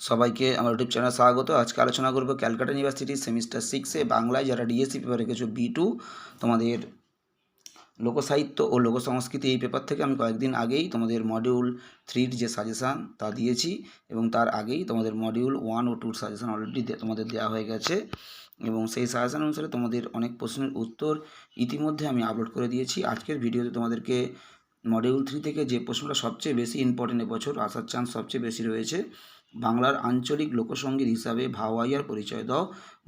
সবাইকে আমার YouTube channel স্বাগত। আজকে আলোচনা করব ক্যালকাটা ইউনিভার্সিটি সেমিস্টার সিক্সে বাংলায় যারা ডিএসসি পেপার রেখেছো বি টু তোমাদের লোকসাহিত্য ও লোকসংস্কৃতি এই পেপার থেকে আমি কয়েকদিন আগেই তোমাদের মডিউল থ্রির যে সাজেশান তা দিয়েছি এবং তার আগেই তোমাদের মডিউল ওয়ান ও টুর সাজেশান অলরেডি তোমাদের দেওয়া হয়ে গেছে এবং সেই সাজেশান অনুসারে তোমাদের অনেক প্রশ্নের উত্তর ইতিমধ্যে আমি আপলোড করে দিয়েছি। আজকের ভিডিওতে তোমাদেরকে মডিউল থ্রি থেকে যে প্রশ্নটা সবচেয়ে বেশি ইম্পর্টেন্ট এবছর আসার চান্স সবচেয়ে বেশি রয়েছে, বাংলার আঞ্চলিক লোকসঙ্গীত হিসাবে ভাওয়াইয়ার পরিচয় দাও।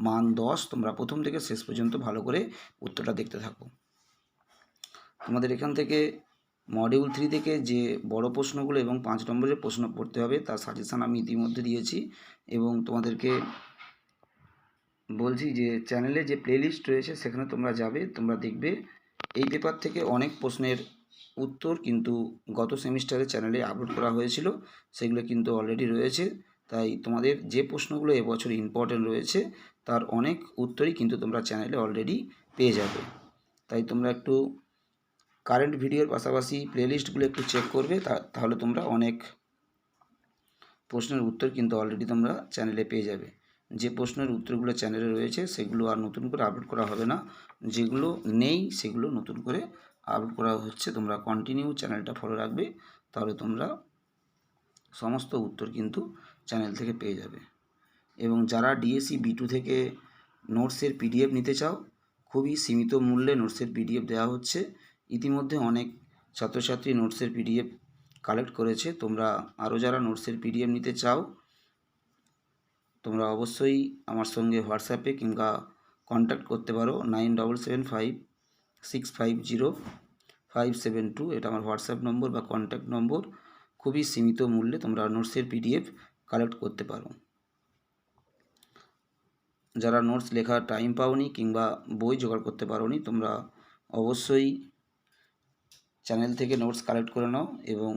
মান দশ, তোমরা প্রথম থেকে শেষ পর্যন্ত ভালো করে উত্তরটা দেখতে থাকো। তোমাদের এখান থেকে মডিউল থ্রি থেকে যে বড় প্রশ্নগুলো এবং পাঁচ নম্বরের প্রশ্ন পড়তে হবে, তার সাজেশান আমি ইতিমধ্যে দিয়েছি এবং তোমাদেরকে বলছি যে চ্যানেলে যে প্লেলিস্ট রয়েছে সেখানে তোমরা যাবে, তোমরা দেখবে। এই পেপার থেকে অনেক প্রশ্নের উত্তর কিন্তু গত সেমিস্টারে চ্যানেলে আপলোড করা হয়েছিল, সেগুলো কিন্তু অলরেডি রয়েছে। তাই তোমাদের যে প্রশ্নগুলো এবছর ইম্পর্টেন্ট রয়েছে, তার অনেক উত্তরই কিন্তু তোমরা চ্যানেলে অলরেডি পেয়ে যাবে। তাই তোমরা একটু কারেন্ট ভিডিওর পাশাপাশি প্লেলিস্টগুলো একটু চেক করবে তাহলে তোমরা অনেক প্রশ্নের উত্তর কিন্তু অলরেডি তোমরা চ্যানেলে পেয়ে যাবে। যে প্রশ্নের উত্তরগুলো চ্যানেলে রয়েছে, সেগুলো আর নতুন করে আপলোড করা হবে না। যেগুলো নেই, সেগুলো নতুন করে আপলোড করা হচ্ছে, তোমরা কন্টিনিউ চ্যানেলটা ফলো রাখবে, তাহলে তোমরা সমস্ত উত্তর কিন্তু চ্যানেল থেকে পেয়ে যাবে। এবং যারা ডিএসসি বি টু থেকে নোটসের পিডিএফ নিতে চাও, খুবই সীমিত মূল্যে নোটসের পিডিএফ দেওয়া হচ্ছে। ইতিমধ্যে অনেক ছাত্রছাত্রী নোটসের পিডিএফ কালেক্ট করেছে। তোমরা আরও যারা নোটসের পিডিএফ নিতে চাও, তোমরা অবশ্যই আমার সঙ্গে হোয়াটসঅ্যাপে কিংবা কন্ট্যাক্ট করতে পারো। Nine double seven five six five zero five seven two এটা আমার হোয়াটসঅ্যাপ নম্বর বা কন্ট্যাক্ট নম্বর। খুবই সীমিত মূল্যে তোমরা নোটসের পিডিএফ কালেক্ট করতে পারো। যারা নোটস লেখার টাইম পাওনি কিংবা বই জোগাড় করতে পারোনি, তোমরা অবশ্যই চ্যানেল থেকে নোটস কালেক্ট করে নাও এবং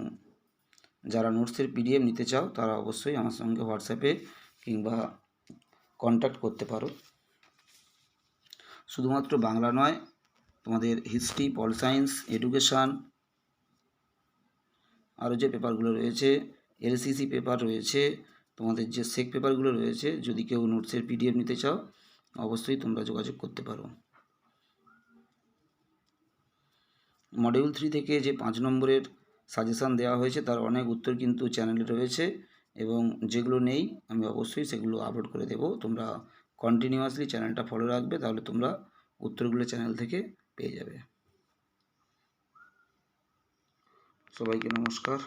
যারা নোটসের পিডিএফ নিতে চাও, তারা অবশ্যই আমার সঙ্গে হোয়াটসঅ্যাপে কিংবা কন্ট্যাক্ট করতে পারো। শুধুমাত্র বাংলা নয় তোমাদের হিস্ট্রি পল সায়েন্স এডুকেশান আরও যে পেপারগুলো রয়েছে এলসিসি পেপার রয়েছে, তোমাদের যে সেক পেপারগুলো রয়েছে, যদি কেউ নোটসের পিডিএফ নিতে চাও, অবশ্যই তোমরা যোগাযোগ করতে পারো। মডিউল থ্রি থেকে যে পাঁচ নম্বরের সাজেশান দেওয়া হয়েছে, তার অনেক উত্তর কিন্তু চ্যানেলে রয়েছে এবং যেগুলো নেই, আমি অবশ্যই সেগুলো আপলোড করে দেবো। তোমরা কন্টিনিউয়াসলি চ্যানেলটা ফলো রাখবে, তাহলে তোমরা উত্তরগুলো চ্যানেল থেকে পেয়ে যাবে। সবাইকে নমস্কার।